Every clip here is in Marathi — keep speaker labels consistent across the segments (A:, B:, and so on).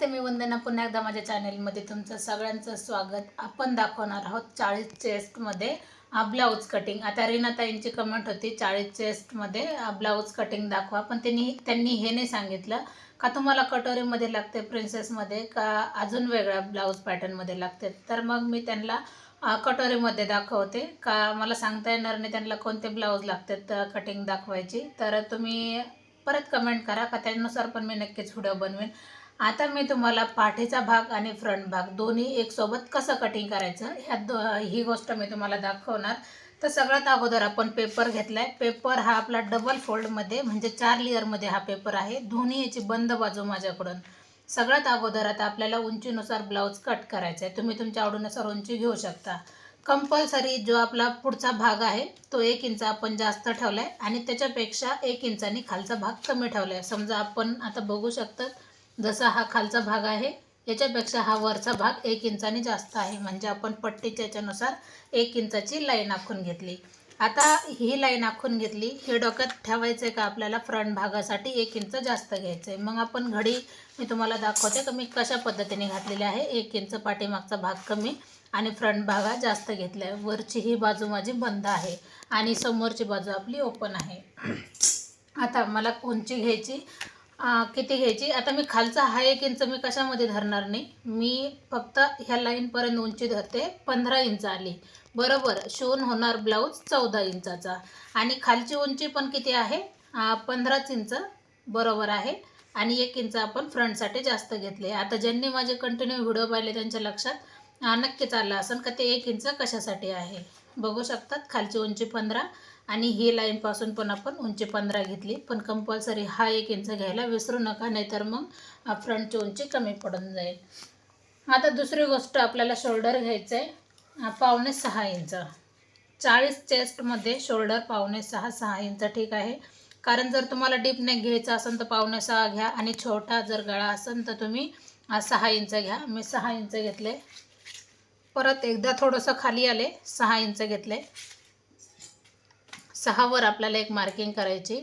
A: नमस्ते मी वंदना. पुन्हा एकदा माझ्या चॅनेलमध्ये तुमचं सगळ्यांचं स्वागत. आपण दाखवणार आहोत चाळीस चेस्टमध्ये ब्लाऊज कटिंग. आता रीनाताईंची कमेंट होती चाळीस चेस्टमध्ये ब्लाऊज कटिंग दाखवा. पण त्यांनी त्यांनी हे नाही सांगितलं. का तुम्हाला कटोरीमध्ये लागते प्रिन्सेसमध्ये का अजून वेगळ्या ब्लाऊज पॅटर्नमध्ये लागते? तर मग मी त्यांना कटोरीमध्ये दाखवते. का मला सांगता येणार नाही त्यांना कोणते ब्लाऊज लागतात कटिंग दाखवायची. तर तुम्ही परत कमेंट करा का त्यानुसार पण मी नक्कीच व्हिडिओ बनवेन. आता मी तुम्हाला पाठीचा भाग आणि फ्रंट भाग दोन्ही एक सोबत कसं कटिंग करायचं ह्या दो ही गोष्ट मी तुम्हाला दाखवणार. तर सगळ्यात अगोदर आपण पेपर घेतला आहे पेपर हा आपला डबल फोल्डमध्ये म्हणजे चार लेअरमध्ये हा पेपर आहे. दोन्ही याची बंद बाजू माझ्याकडून. सगळ्यात अगोदर आता आपल्याला उंचीनुसार ब्लाऊज कट करायचा आहे. तुम्ही तुमच्या आवडीनुसार उंची घेऊ शकता. कंपल्सरी जो आपला पुढचा भाग आहे तो एक इंच आपण जास्त ठेवला आहे आणि त्याच्यापेक्षा एक इंचानी खालचा भाग कमी ठेवला आहे समजा आपण आता बघू शकतात जसा हा खालचा भाग आहे याच्यापेक्षा हा वरचा भाग एक इंचाने जास्त आहे. म्हणजे आपण पट्टीच्या याच्यानुसार एक इंचाची लाईन आखून घेतली. आता ही लाईन आखून घेतली हे डोक्यात ठेवायचं आहे का आपल्याला? फ्रंट भागासाठी एक इंच जास्त घ्यायचं आहे मग आपण घडी मी तुम्हाला दाखवते का मी कशा पद्धतीने घातलेली आहे. एक इंच पाठीमागचा भाग कमी आणि फ्रंट भागा जास्त घेतला आहे वरची ही बाजू माझी बंद आहे आणि समोरची बाजू आपली ओपन आहे. आता मला उंची घ्यायची किती घ्यायची? आता मी खालचा हा एक इंच मी कशामध्ये धरणार नाही? मी फक्त ह्या लाईनपर्यंत उंची धरते पंधरा इंच आली. बरोबर शिवून होणार ब्लाऊज चौदा इंचाचा. आणि खालची उंची पण किती आहे? पंधराच इंच बरोबर आहे. आणि एक इंच आपण फ्रंटसाठी जास्त घेतले. आता ज्यांनी माझे कंटिन्यू व्हिडिओ पाहिले त्यांच्या लक्षात नक्कीच आलं असेल का ते एक इंच कशासाठी आहे? बघू शकतात खालची उंची पंधरा आणि ही लाईनपासून पण आपण उंची पंधरा घेतली. पण कंपल्सरी हा एक इंच घ्यायला विसरू नका नाहीतर मग फ्रंटची उंची कमी पडून जाईल. आता दुसरी गोष्ट आपल्याला शोल्डर घ्यायचं आहे पावणे सहा इंच चाळीस चेस्टमध्ये शोल्डर पावणे सहा सहा इंच ठीक आहे. कारण जर तुम्हाला डीप नेक घ्यायचा असेल तर पावणे सहा घ्या आणि छोटा जर गळा असेल तर तुम्ही सहा इंच घ्या. मी सहा इंच घेतले. परत एकदा थोडंसं खाली आले सहा इंच घेतले. सहावर आपल्याला एक मार्किंग करायची.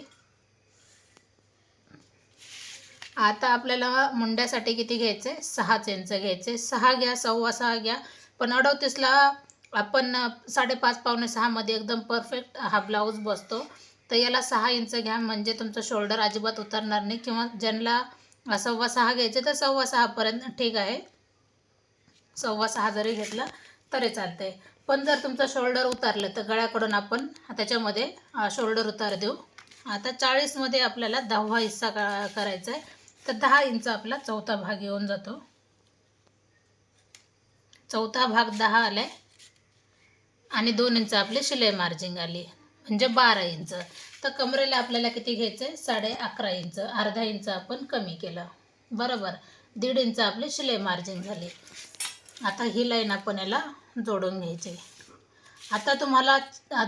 A: आता आपल्याला मुंड्यासाठी किती घ्यायचे? सहाच इंच घ्यायचे. सहा घ्या सव्वा सहा घ्या. पण अडवतीसला आपण साडेपाच पावणे सहामध्ये एकदम परफेक्ट हा ब्लाऊज बसतो. तर याला सहा इंच घ्या. म्हणजे तुमचं शोल्डर अजिबात उतरणार नाही. किंवा ज्यांना सव्वा सहा घ्यायचे तर सव्वा सहापर्यंत ठीक आहे. सव्वा सहा जरी घेतला तरी चालते पण जर तुमचं शोल्डर उतारलं तर गळ्याकडून आपण त्याच्यामध्ये शोल्डर उतार देऊ. आता चाळीसमध्ये आपल्याला दहावा हिस्सा का करायचा आहे. तर दहा इंच आपला चौथा भाग येऊन जातो. चौथा भाग दहा आला आहे आणि दोन इंच आपली शिलाई मार्जिंग आली. म्हणजे बारा इंच. तर कमरेला आपल्याला किती घ्यायचं आहे साडे अकरा इंच. अर्धा इंच आपण कमी केलं. बरोबर. दीड इंच आपली शिलाई मार्जिंग झाली. आता ही लाईन आपण याला जोडून घ्यायचे. आता तुम्हाला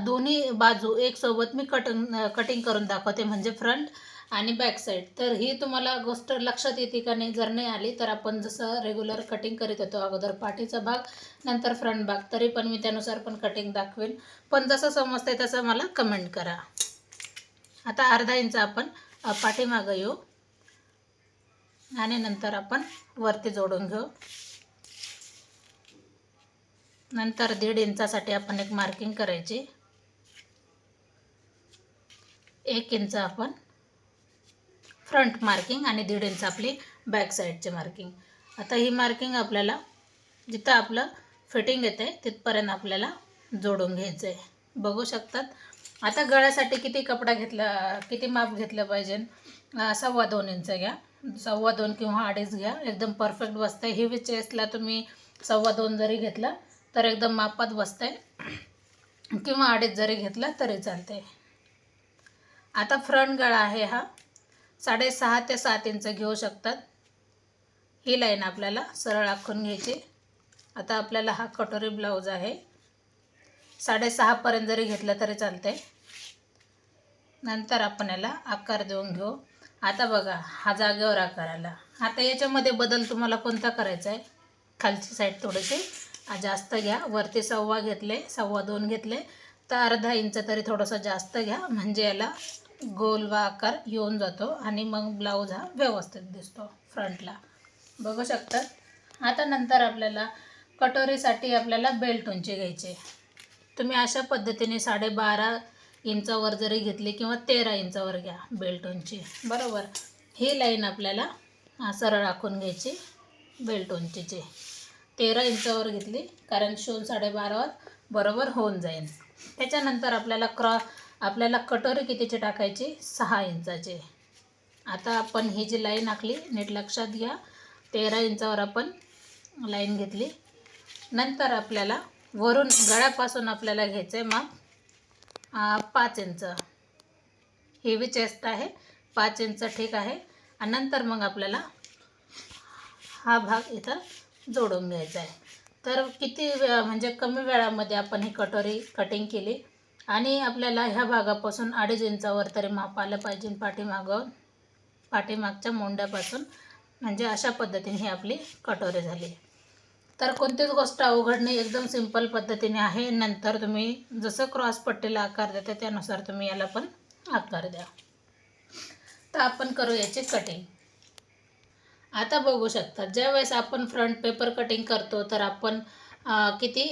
A: दोन्ही बाजू एक सोबत मी कटिंग कटिंग करून दाखवते म्हणजे फ्रंट आणि बॅक साईड तर ही तुम्हाला गोष्ट लक्षात येते का नाही जर नाही आली तर आपण जसं रेग्युलर कटिंग करीत होतो अगोदर पाठीचा भाग नंतर फ्रंट भाग तरी पण मी त्यानुसार पण कटिंग दाखवेन. पण जसं समजतंय तसं मला कमेंट करा. आता अर्धा इंच आपण पाठीमागं येऊ. आणि नंतर आपण वरती जोडून घेऊ. नंतर दीड इंचासाठी आपण एक मार्किंग करायची. एक इंच आपण फ्रंट मार्किंग आणि दीड इंच आपली बॅक साईडची मार्किंग आता ही मार्किंग आपल्याला जिथं आपलं फिटिंग येते तिथपर्यंत आपल्याला जोडून घ्यायचं आहे बघू शकतात. आता गळ्यासाठी किती कपडा घेतला किती माप घेतलं पाहिजे? सव्वा दोन इंच घ्या. सव्वा दोन किंवा अडीच घ्या. एकदम परफेक्ट बसतं हेवी चेस्टला तुम्ही सव्वा दोन जरी घेतला तर एकदम मापात बसते किंवा अडीच जरी घेतला तरी चालते आता फ्रंट गळा आहे हा. साडेसहा ते सात इंच घेऊ शकतात. ही लाईन आपल्याला सरळ आखून घ्यायची. आता आपल्याला हा कटोरी ब्लाऊज आहे. साडेसहापर्यंत जरी घेतलं तरी चालते नंतर आपण याला आकार देऊन घेऊ. आता बघा हा जागेवर आकार आला आता याच्यामध्ये बदल तुम्हाला कोणता करायचा आहे खालची साईड थोडीशी. जास्त घ्या. वरती सव्वा घेतले सव्वा दोन घेतले. तर अर्धा इंच तरी थोडंसं जास्त घ्या. म्हणजे याला गोल वा आकार येऊन जातो आणि मग ब्लाऊज हा व्यवस्थित दिसतो फ्रंटला. बघू शकतात आता नंतर आपल्याला कटोरीसाठी आपल्याला बेल्ट उंची घ्यायची. तुम्ही अशा पद्धतीने साडेबारा इंचावर जरी घेतली किंवा तेरा इंचावर घ्या बेल्ट उंची. बरोबर. ही लाईन आपल्याला सरळ आखून घ्यायची बेल्ट उंचीची. तेरा इंचावर घेतली. कारण शून साडेबारावर बरोबर होऊन जाईल. त्याच्यानंतर आपल्याला क्रॉ आपल्याला कटोरी कितीची टाकायची? सहा इंचाची. आता आपण ही जी लाईन आखली नीट लक्षात घ्या. तेरा इंचावर आपण लाईन घेतली. नंतर आपल्याला वरून गळ्यापासून आपल्याला घ्यायचं आहे मग पाच इंच. हेवी चेस्ट आहे. पाच इंच ठीक आहे. आणि नंतर मग आपल्याला हा भाग इथं जोडून घ्यायचं आहे तर किती वे म्हणजे कमी वेळामध्ये आपण ही कटोरी कटिंग केली आणि आपल्याला ह्या भागापासून अडीच इंचावर तरी माप आलं पाहिजे पाठीमागं पाठीमागच्या मोंड्यापासून. म्हणजे अशा पद्धतीने ही आपली कटोरी झाली. तर कोणतीच गोष्ट अवघड नाही एकदम सिंपल पद्धतीने आहे. नंतर तुम्ही जसं क्रॉस पट्टीला आकार देता त्यानुसार तुम्ही याला पण आकार द्या. तर आपण करू याची कटिंग आता बघू शकता. ज्यावेळेस आपण फ्रंट पेपर कटिंग करतो तर आपण किती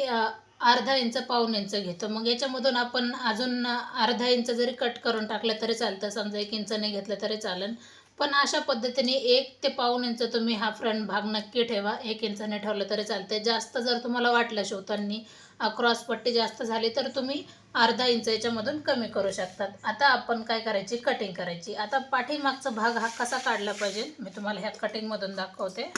A: अर्धा इंच पाऊन इंच घेतो. मग याच्यामधून आपण अजून अर्धा इंच जरी कट करून टाकलं तरी चालतं. समजा एक इंच नाही घेतलं तरी चालेल. पण अशा पद्धतीने एक ते पाऊण इंच तुम्ही हा फ्रंट भाग नक्की ठेवा. एक इंचाने ठेवलं तरी चालते जास्त जर तुम्हाला वाटलं शिवताना क्रॉस पट्टी जास्त झाली तर तुम्ही अर्धा इंच याच्यामधून कमी करू शकतात. आता आपण काय करायची? कटिंग करायची. आता पाठीमागचा भाग हा कसा काढला पाहिजे? मी तुम्हाला ह्या कटिंगमधून दाखवते.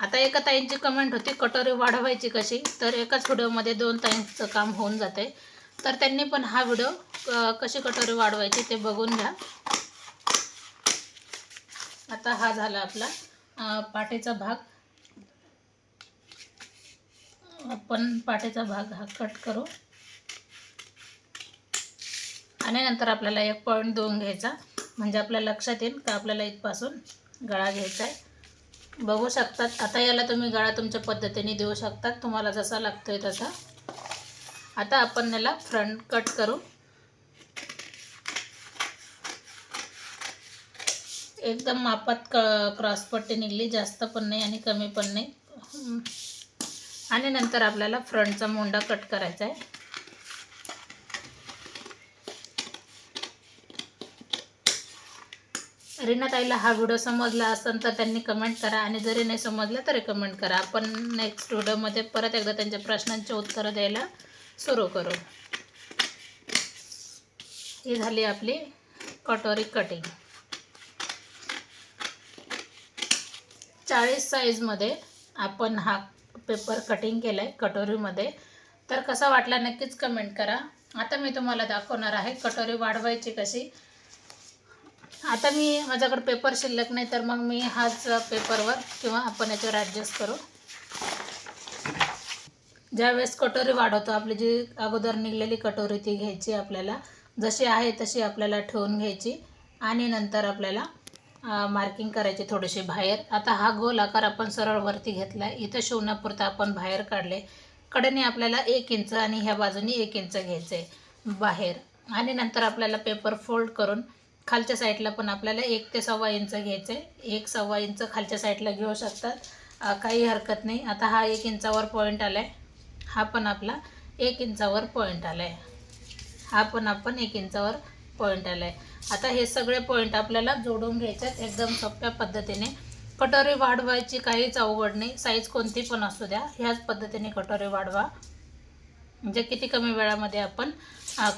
A: आता एका ताईंची कमेंट होती कटोरी वाढवायची कशी? तर एकाच व्हिडिओमध्ये दोन ताईंचं काम होऊन जाते. तर त्यांनी पण हा व्हिडिओ कशी कटोरी वाढवायची ते बघून घ्या. आता हा झाला आपला अ, पाठीचा भाग. आपण पाठीचा भाग हा कट करू. आणि नंतर आपल्याला एक पॉईंट देऊन घ्यायचा. म्हणजे आपल्या लक्षात येईल का आपल्याला इथपासून गळा घ्यायचा आहे बघू शकतात. आता याला तुम्ही गळा तुमच्या पद्धतीने देऊ शकतात. तुम्हाला जसा लागतोय तसा. आता आपण याला फ्रंट कट करू. एकदम मापात क क्रॉस पट्टी निघली जास्त पण नाही आणि कमी पण नाही. आणि नंतर आपल्याला फ्रंटचा मोंडा कट करायचा आहे. रीनाताईला हा व्हिडिओ समजला असेल तर त्यांनी कमेंट करा आणि जरी नाही समजलं तरी कमेंट करा. आपण नेक्स्ट व्हिडिओमध्ये परत एकदा त्यांच्या प्रश्नांची उत्तरं द्यायला सुरू करू. ही झाली आपली कटोरी कटिंग चाळीस साईजमध्ये आपण हा पेपर कटिंग केला आहे कटोरीमध्ये. तर कसा वाटला नक्कीच कमेंट करा. आता मी तुम्हाला दाखवणार आहे कटोरी वाढवायची कशी. आता मी माझ्याकडे पेपर शिल्लक नाही तर मग मी हाच पेपरवर किंवा आपण याच्यावर ॲडजस्ट करू. ज्यावेळेस कटोरी वाढवतो आपली जी अगोदर निघलेली कटोरी ती घ्यायची आपल्याला. जशी आहे तशी आपल्याला ठेवून घ्यायची आणि नंतर आपल्याला मार्किंग करायची थोडीशी बाहेर. आता हा गोल आकार आपण सरळ वरती घेतला. आहे इथं शिवण्यापुरता आपण बाहेर काढले. कडेने आपल्याला एक इंच आणि ह्या बाजूने एक इंच घ्यायचं आहे बाहेर. आणि नंतर आपल्याला पेपर फोल्ड करून खालच्या साईडला पण आपल्याला एक ते सव्वा इंच घ्यायचं आहे एक सव्वा इंच खालच्या साईडला घेऊ शकतात. काही हरकत नाही. आता हा एक इंचावर पॉईंट आला आहे हा पण आपला एक इंचावर पॉईंट आला आहे हा पण आपण एक इंचावर पॉईंट आला आहे आता हे सगळे पॉईंट आपल्याला जोडून घ्यायचे आहेत एकदम सोप्या पद्धतीने. कटोरी वाढवायची काहीच अवघड नाही. साईज कोणती पण असू द्या ह्याच पद्धतीने कटोरी वाढवा. म्हणजे किती कमी वेळामध्ये आपण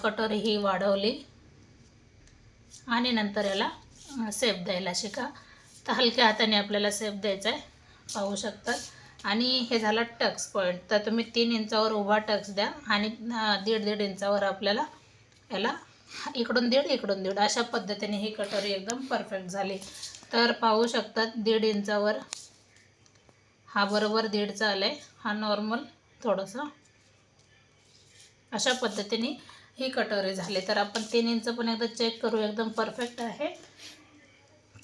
A: कटोरी ही वाढवली. आणि नंतर याला सेप द्यायला शिका. तर हलक्या हाताने आपल्याला सेप द्यायचा आहे पाहू शकतात. आणि हे झालं टक्स पॉईंट तर तुम्ही तीन इंचावर उभा टक्स द्या आणि दीड दीड इंचावर आपल्याला याला इकडून दीड इकडून दीड अशा पद्धतीने ही कटोरी एकदम परफेक्ट झाली. तर पाहू शकतात दीड इंचावर हा बरोबर दीडचा आला आहे हा नॉर्मल थोडंसं. अशा पद्धतीने ही कटोरी झाली. तर आपण तीन इंच पण एकदा चेक करू एकदम परफेक्ट आहे.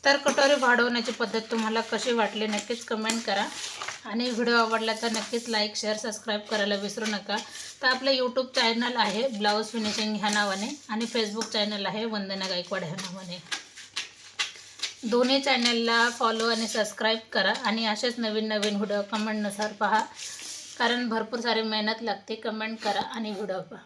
A: तर कटोरी वाढवण्याची पद्धत तुम्हाला कशी वाटली नक्कीच कमेंट करा. आणि व्हिडिओ आवडला तर नक्कीच लाईक शेअर सबस्क्राईब करायला विसरू नका. तर आपलं यूट्यूब चॅनल आहे ब्लाऊज फिनिशिंग ह्या नावाने आणि फेसबुक चॅनल आहे वंदना गायकवाड ह्या नावाने. दोन्ही चॅनलला फॉलो आणि सबस्क्राईब करा आणि असेच नवीन नवीन व्हिडिओ कमेंटनुसार पहा. कारण भरपूर सारी मेहनत लागते कमेंट करा आणि व्हिडिओ पहा.